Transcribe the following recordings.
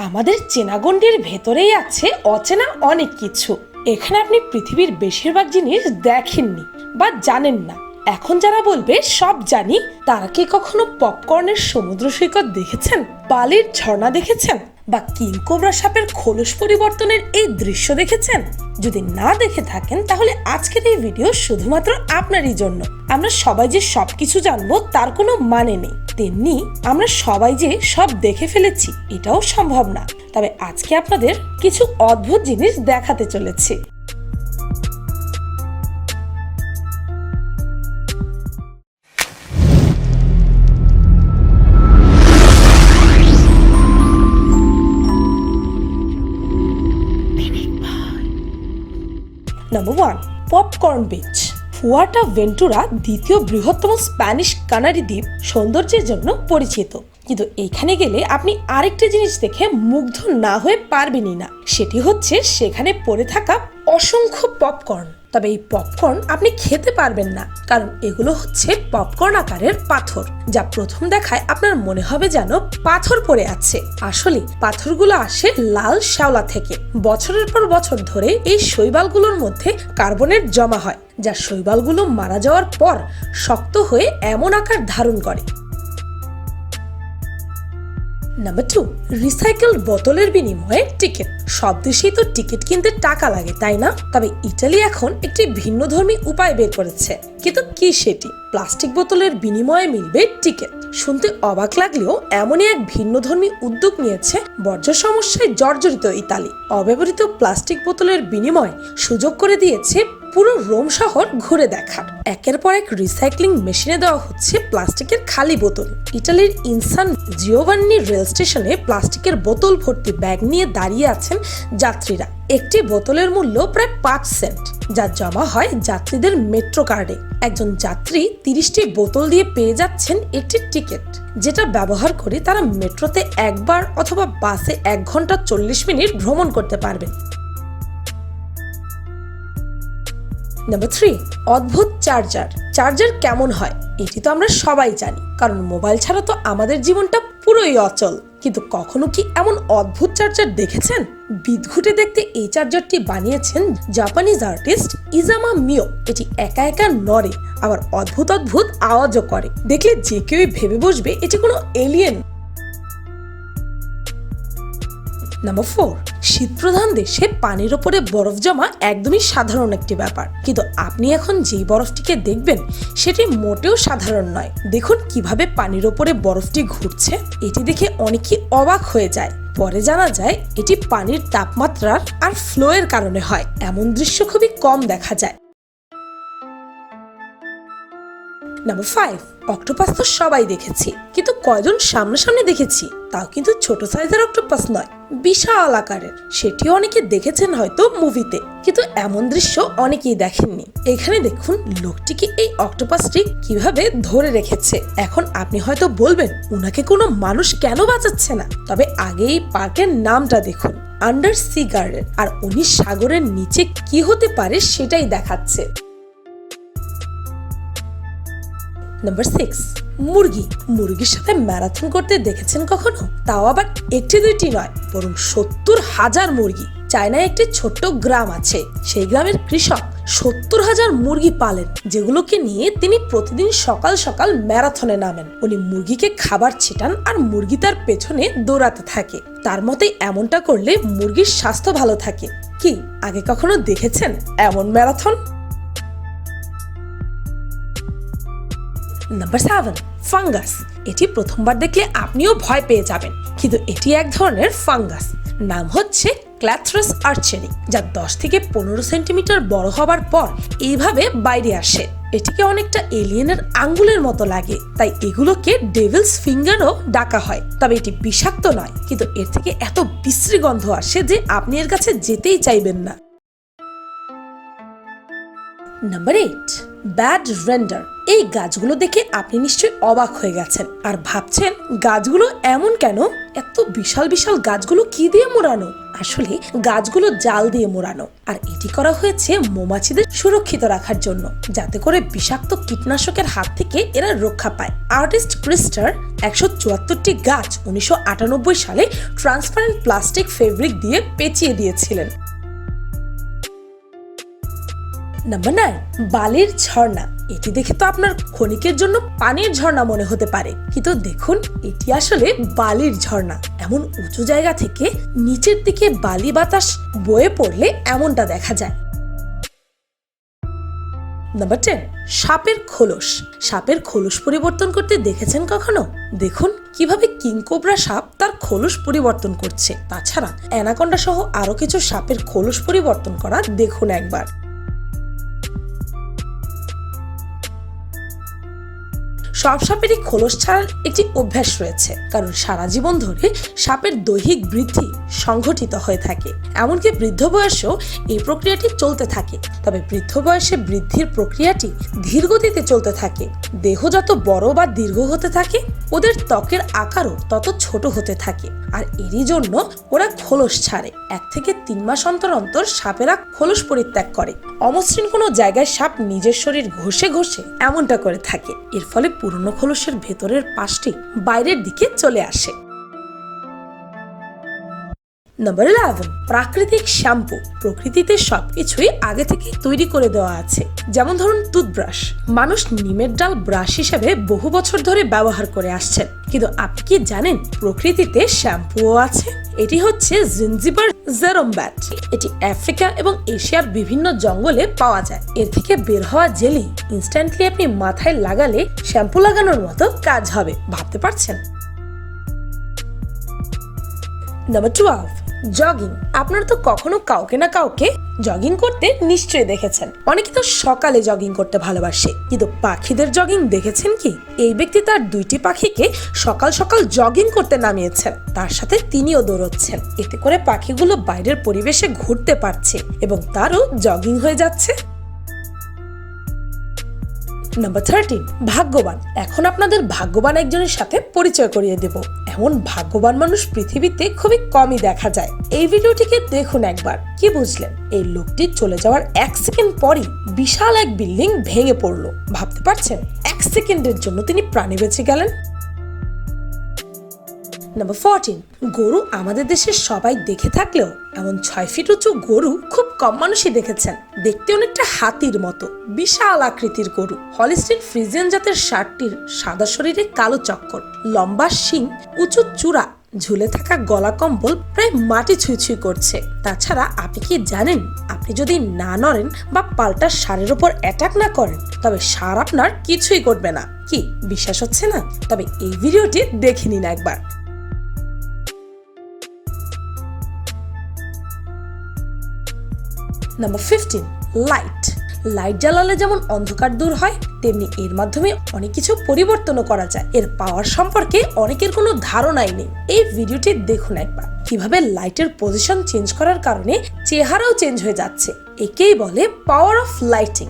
আমাদের চেনাগণ্ডির ভেতরেই আছে অচেনা অনেক কিছু। এখানে আপনি পৃথিবীর বেশিরভাগ জিনিস দেখেননি বা জানেন না। এখন যারা বলবে, সব জানি। তারা কি কখনো পপকর্নের সমুদ্র সৈকত দেখেছেন? বালির ঝর্ণা দেখেছেন? বা কিংকোবরা সাপের খোলস পরিবর্তনের এই দৃশ্য দেখেছেন? যদি না দেখে থাকেন, তাহলে আজকের এই ভিডিও শুধুমাত্র আপনারই জন্য। আমরা সবাই যে সবকিছু জানব, তার কোনো মানে নেই। তেমনি আমরা সবাই যে সব দেখে ফেলেছি, এটাও সম্ভব না। তবে আজকে আপনাদের কিছু অদ্ভুত জিনিস দেখাতে চলেছি। Number one popcorn beach Fuerteventura দ্বিতীয় বৃহত্তম স্প্যানিশ কানারি দ্বীপ, সৌন্দর্যের জন্য পরিচিত। কিন্তু এখানে গেলে আপনি আরেকটি জিনিস দেখে মুগ্ধ না হয়ে পারবেনই না। সেটি হচ্ছে সেখানে পড়ে থাকা অসংখ্য পপকর্ন তবে এই পপকর্ন আপনি খেতে পারবেন না, কারণ এগুলো হচ্ছে পপকর্ন আকারের পাথর, যা প্রথম দেখায় আপনার মনে হবে যেন পাথর পড়ে আছে। আসলে পাথরগুলো আসে লাল শ্যাওলা থেকে। বছরের পর বছর ধরে এই শৈবালগুলোর মধ্যে কার্বনের জমা হয়, যা শৈবালগুলো মারা যাওয়ার পর শক্ত হয়ে এমন আকার ধারণ করে। নাম্বার টু রিসাইকেল বোতলের বিনিময়ে টিকিট সব দেশেই তো টিকিট কিনতে টাকা লাগে, তাই না? তবে ইটালি এখন একটি ভিন্নধর্মী উপায় বের করেছে। কিন্তু কি সেটি? প্লাস্টিক বোতলের বিনিময়ে মিলবে টিকিট শুনতে অবাক লাগলেও এমনই এক ভিন্নধর্মী উদ্যোগ নিয়েছে বর্জ্য সমস্যায় জর্জরিত ইতালি। অব্যবহৃত প্লাস্টিক বোতলের বিনিময়ে সুযোগ করে দিয়েছে পুরো রোম শহর ঘুরে দেখার। একের পর এক রিসাইক্লিং মেশিনে দেওয়া হচ্ছে প্লাস্টিকের খালি বোতল। ইটালির ইনসান জিওভান্নি রেল স্টেশনে প্লাস্টিকের বোতল ভর্তি ব্যাগ নিয়ে দাঁড়িয়ে আছেন যাত্রীরা। একটি বোতলের মূল্য প্রায় পাঁচ সেন্ট, যা জমা হয় যাত্রীদের মেট্রো কার্ডে। একজন যাত্রী তিরিশটি বোতল দিয়ে পেয়ে যাচ্ছেন একটি টিকিট, যেটা ব্যবহার করে তারা মেট্রোতে একবার অথবা বাসে এক ঘণ্টা চল্লিশ মিনিট ভ্রমণ করতে পারবেন। নাম্বার থ্রি অদ্ভুত চার্জার চার্জার কেমন হয়? এটি তো আমরা সবাই জানি, কারণ মোবাইল ছাড়া তো আমাদের জীবনটা পুরোই অচল। কিন্তু কখনো কি এমন অদ্ভুত চার্জার দেখেছেন? বিদঘুটে দেখতে এই চার্জারটি বানিয়েছেন জাপানিজ আর্টিস্ট ইজামা মিও এটি একা একা নড়ে, আবার অদ্ভুত অদ্ভুত আওয়াজও করে। দেখলে যে কেউই ভেবে বসবে, এটি কোনো এলিয়েন নাম্বার ফোর শীতপ্রধান দেশে পানির ওপরে বরফ জমা একদমই সাধারণ একটি ব্যাপার। কিন্তু আপনি এখন যেই বরফটিকে দেখবেন, সেটি মোটেও সাধারণ নয়। দেখুন কীভাবে পানির ওপরে বরফটি ঘুরছে। এটি দেখে অনেকেই অবাক হয়ে যায়। পরে জানা যায়, এটি পানির তাপমাত্রার আর ফ্লোয়ের কারণে হয়। এমন দৃশ্য খুবই কম দেখা যায়। নাম্বার ফাইভ অক্টোপাস তো সবাই দেখেছি, কিন্তু কয়জন সামনাসামনি দেখেছি, তাও কিন্তু ছোট সাইজের অক্টোপাস নয়, বিশাল আকারের। সেটিও অনেকে দেখেছেন হয়তো মুভিতে কিন্তু এমন দৃশ্য অনেকেই দেখেননি। এখানে দেখুন লোকটিকে এই অক্টোপাসটি কীভাবে ধরে রেখেছে? এখন আপনি হয়তো বলবেন, উনাকে কোনো মানুষ কেন বাঁচাচ্ছে না? তবে আগে এই পার্কের নামটা দেখুন, আন্ডার সি গার্ডেন। আর উনি সাগরের নিচে কি হতে পারে সেটাই দেখাচ্ছে। নাম্বার সিক্স মুরগি। মুরগির সাথে ম্যারাথন করতে দেখেছেন কখনো? তাও আবার একটি দুইটি নয়, বরং সত্তর হাজার মুরগি। চায়নায় একটি ছোট্ট গ্রাম আছে। সেই গ্রামের কৃষক সত্তর হাজার মুরগি পালেন, যেগুলোকে নিয়ে তিনি প্রতিদিন সকাল সকাল ম্যারাথনে নামেন। উনি মুরগিকে খাবার ছিটান আর মুরগি তার পেছনে দৌড়াতে থাকে। তার মতে এমনটা করলে মুরগির স্বাস্থ্য ভালো থাকে। কি, আগে কখনো দেখেছেন এমন ম্যারাথন নাম্বার সেভেন ফাঙ্গাস এটি প্রথমবার দেখলে আপনিও ভয় পেয়ে যাবেন, কিন্তু এটি এক ধরনের ফাঙ্গাস নাম হচ্ছে ক্ল্যাথ্রাস আর্চেরি যা দশ থেকে পনেরো সেন্টিমিটার বড় হবার পর এইভাবে বাইরে আসে। এটিকে অনেকটা এলিয়েনের আঙ্গুলের মতো লাগে, তাই এগুলোকে ডেভিলস ফিঙ্গারও ডাকা হয়। তবে এটি বিষাক্ত নয়, কিন্তু এর থেকে এত বিশ্রী গন্ধ আসে যে আপনি এর কাছে যেতেই চাইবেন না। নাম্বার এইট ব্যাড রেন্ডার এই গাছগুলো দেখে আপনি নিশ্চয়ই অবাক হয়ে গেছেন। আর ভাবছেন, গাছগুলো এমন কেন? এত বিশাল বিশাল গাছগুলো কি দিয়ে মোড়ানো? আসলে গাছগুলো জাল দিয়ে মোড়ানো। আর এটি করা হয়েছে মৌমাছিদের সুরক্ষিত রাখার জন্য, যাতে করে বিষাক্ত কীটনাশকের হাত থেকে এরা রক্ষা পায়। আর্টিস্ট ক্রিস্টার, একশো চুয়াত্তরটি গাছ উনিশশো আটানব্বই সালে ট্রান্সপারেন্ট প্লাস্টিক ফেব্রিক দিয়ে পেঁচিয়ে দিয়েছিলেন। নাম্বার নাইন বালির ঝর্ণা। এটি দেখে তো আপনার ক্ষণিকের জন্য পানির ঝর্ণা মনে হতে পারে। কিন্তু দেখুন, এটি আসলে বালির ঝর্ণা। এমন উঁচু জায়গা থেকে নিচের দিকে বালি বাতাস বয়ে পড়লে এমনটা দেখা যায়। নাম্বার টেন সাপের খোলস। সাপের খোলস পরিবর্তন করতে দেখেছেন কখনো? দেখুন, কীভাবে কিংকোবরা সাপ তার খোলস পরিবর্তন করছে। তাছাড়া অ্যানাকন্ডা সহ আরও কিছু সাপের খোলস পরিবর্তন করা দেখুন একবার। সব সাপেরই খোলস ছাড়ার একটি অভ্যাস রয়েছে, কারণ সারা জীবন ধরে সাপের দৈহিক বৃদ্ধি সংঘটিত হয়ে থাকে। এমনকি বৃদ্ধ বয়সেও এই প্রক্রিয়াটি চলতে থাকে। তবে বৃদ্ধ বয়সে বৃদ্ধির প্রক্রিয়াটি ধীর গতিতে চলতে থাকে। দেহ যত বড় বা দীর্ঘ হতে থাকে, ওদের ত্বকের আকারও তত ছোট হতে থাকে। আর এরই জন্য ওরা খোলস ছাড়ে। এক থেকে তিন মাস অন্তর অন্তর সাপেরা খোলস পরিত্যাগ করে। অমসৃণ কোনো জায়গায় সাপ নিজের শরীর ঘষে ঘষে এমনটা করে থাকে। এর ফলে পুরনো খোলসের ভেতরের পাশটি বাইরের দিকে চলে আসে। নাম্বার ইলেভেন প্রাকৃতিক শ্যাম্পু। প্রকৃতিতে সবকিছুই আগে থেকে তৈরি করে দেওয়া আছে। যেমন ধরুন টুথব্রাশ মানুষ নিমের ডাল ব্রাশ হিসেবে বহু বছর ধরে ব্যবহার করে আসছেন। কিন্তু আপনি কি জানেন প্রকৃতিতে শ্যাম্পুও আছে? এটি হচ্ছে জিনজিবার জেরোম্ব্যাট এটি আফ্রিকা এবং এশিয়ার বিভিন্ন জঙ্গলে পাওয়া যায়। এর থেকে বের হওয়া জেলি ইনস্ট্যান্টলি আপনি মাথায় লাগালে শ্যাম্পু লাগানোর মতো কাজ হবে। ভাবতে পারছেন? নাম্বার টুয়েলভ জগিং আপনারা তো কখনো কাউকে না কাউকে জগিং করতে নিশ্চয়ই দেখেছেন। অনেকে তো সকালে জগিং করতে ভালোবাসে। কিন্তু পাখিদের জগিং দেখেছেন কি? এই ব্যক্তি তার দুইটি পাখিকে সকাল সকাল জগিং করতে নামিয়েছেন। তার সাথে তিনিও দৌড়চ্ছেন। এতে করে পাখিগুলো বাইরের পরিবেশে ঘুরতে পারছে এবং তারও জগিং হয়ে যাচ্ছে। নাম্বার থার্টিন ভাগ্যবান। এখন আপনাদের ভাগ্যবান একজনের সাথে পরিচয় করিয়ে দেব। এমন ভাগ্যবান মানুষ পৃথিবীতে খুবই কমই দেখা যায়। এই ভিডিওটিকে দেখুন একবার। কি বুঝলেন? এই লোকটি চলে যাওয়ার এক সেকেন্ড পরই বিশাল এক বিল্ডিং ভেঙে পড়ল। ভাবতে পারছেন? এক সেকেন্ডের জন্য তিনি প্রাণে বেঁচে গেলেন? নাম্বার ফোরটিন গরু আমাদের দেশের সবাই দেখে থাকলেও এমন ছয় ফিট উঁচু গরু খুব কম মানুষই দেখেছেন। দেখতে অনেকটা হাতির মতো, বিশাল আকৃতির গরু। হলিস্টিন ফ্রিজিয়ান জাতের ষাটটির সাদা শরীরে কালো চক্কর, লম্বা শিং, উঁচু চূড়া, ঝুলে থাকা গলা কম্বল প্রায় মাটি ছুঁই ছুঁই করছে। তাছাড়া আপনি কি জানেন, আপনি যদি না নড়েন বা পাল্টা সারের ওপর অ্যাটাক না করেন, তবে সার আপনার কিছুই করবে না। কি, বিশ্বাস হচ্ছে না? তবে এই ভিডিওটি দেখে নিন একবার। নাম্বার ফিফটিন লাইট লাইট জ্বালালে যেমন অন্ধকার দূর হয়, তেমনি এর মাধ্যমে অনেক কিছু পরিবর্তনও করা যায়। এর পাওয়ার সম্পর্কে অনেকের কোনো ধারণাই নেই। এই ভিডিওটি দেখুন একবার। কীভাবে লাইটের পজিশন চেঞ্জ করার কারণে চেহারাও চেঞ্জ হয়ে যাচ্ছে। একেই বলে power of lighting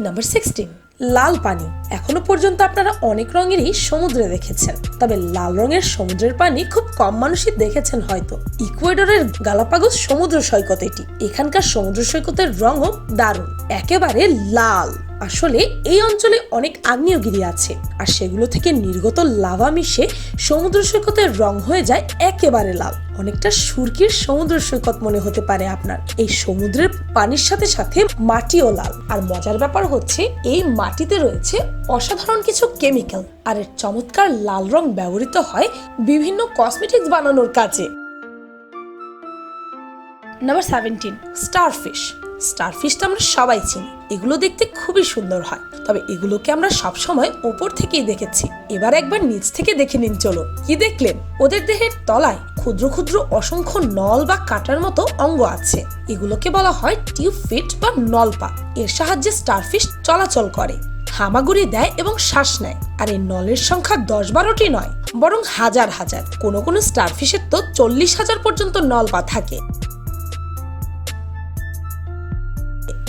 number sixteen লাল পানি এখনও পর্যন্ত আপনারা অনেক রঙেরই সমুদ্রে দেখেছেন। তবে লাল রঙের সমুদ্রের পানি খুব কম মানুষই দেখেছেন হয়তো। ইকুয়েডরের গালাপাগোস সমুদ্র সৈকত এটি। এখানকার সমুদ্র সৈকতের রঙও দারুণ। একেবারে লাল। আসলে এই অঞ্চলে অনেক আগ্নেয়গিরি আছে, আর সেগুলো থেকে নির্গত লাভা মিশে সমুদ্র সৈকতের রং হয়ে যায় একেবারে লাল। অনেকটা সুরকির সমুদ্র সৈকত মনে হতে পারে আপনার। এই সমুদ্রের পানির সাথে সাথে মাটিও লাল। আর মজার ব্যাপার হচ্ছে, এই মাটিতে রয়েছে অসাধারণ কিছু কেমিক্যাল, আর এর চমৎকার লাল রং ব্যবহৃত হয় বিভিন্ন কসমেটিক্স বানানোর কাজে। Number seventeen, starfish. স্টারফিশটা আমরা সবাই চিনি। এগুলো দেখতে খুবই সুন্দর হয়। তবে এগুলোকে আমরা সবসময় ওপর থেকেই দেখেছি। এবার একবার নিচ থেকে দেখে নিন চলো কি দেখলেন? ওদের দেহের তলায় ক্ষুদ্র ক্ষুদ্র অসংখ্য নল বা কাটার মতো অঙ্গ আছে। এগুলোকে বলা হয় টিউব ফিট বা নলপা। এর সাহায্যে স্টারফিশ চলাচল করে, হামাগুড়ি দেয় এবং শ্বাস নেয়। আর এই নলের সংখ্যা দশ বারোটি নয়, বরং হাজার হাজার। কোনো কোনো স্টারফিশের তো চল্লিশ হাজার পর্যন্ত নলপা থাকে।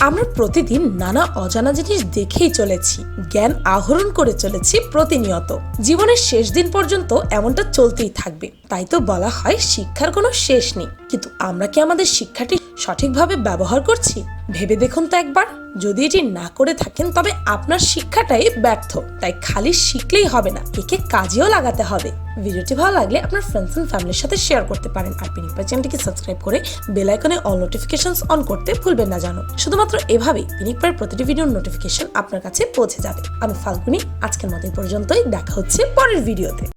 আমরা প্রতিদিন নানা অজানা জিনিস দেখেই চলেছি, জ্ঞান আহরণ করে চলেছি প্রতিনিয়ত। জীবনের শেষ দিন পর্যন্ত এমনটা চলতেই থাকবে। তাই তো বলা হয় শিক্ষার কোনো শেষ নেই। কিন্তু আমরা কি আমাদের শিক্ষাটি সঠিকভাবে ব্যবহার করছি? ভেবে দেখুন তো একবার। যদি এটি না করে থাকেন, তবে আপনার শিক্ষাটাই ব্যর্থ। তাই খালি শিখলেই হবে না, একে কাজেও লাগাতে হবে। ভিডিওটি ভালো লাগলে আপনার ফ্রেন্ডস এন্ড ফ্যামিলির সাথে শেয়ার করতে পারেন। আর পিনিকপাই চ্যানেলটিকে সাবস্ক্রাইব করে বেল আইকনে অল নোটিফিকেশনস অন করতে ভুলবেন না জানো। শুধুমাত্র এভাবেই পিনিকপাইয়ের প্রতিটি ভিডিওর নোটিফিকেশন আপনার কাছে পৌঁছে যাবে। আমি ফাল্গুনি, আজকের মতো এই পর্যন্তই। দেখা হচ্ছে পরের ভিডিওতে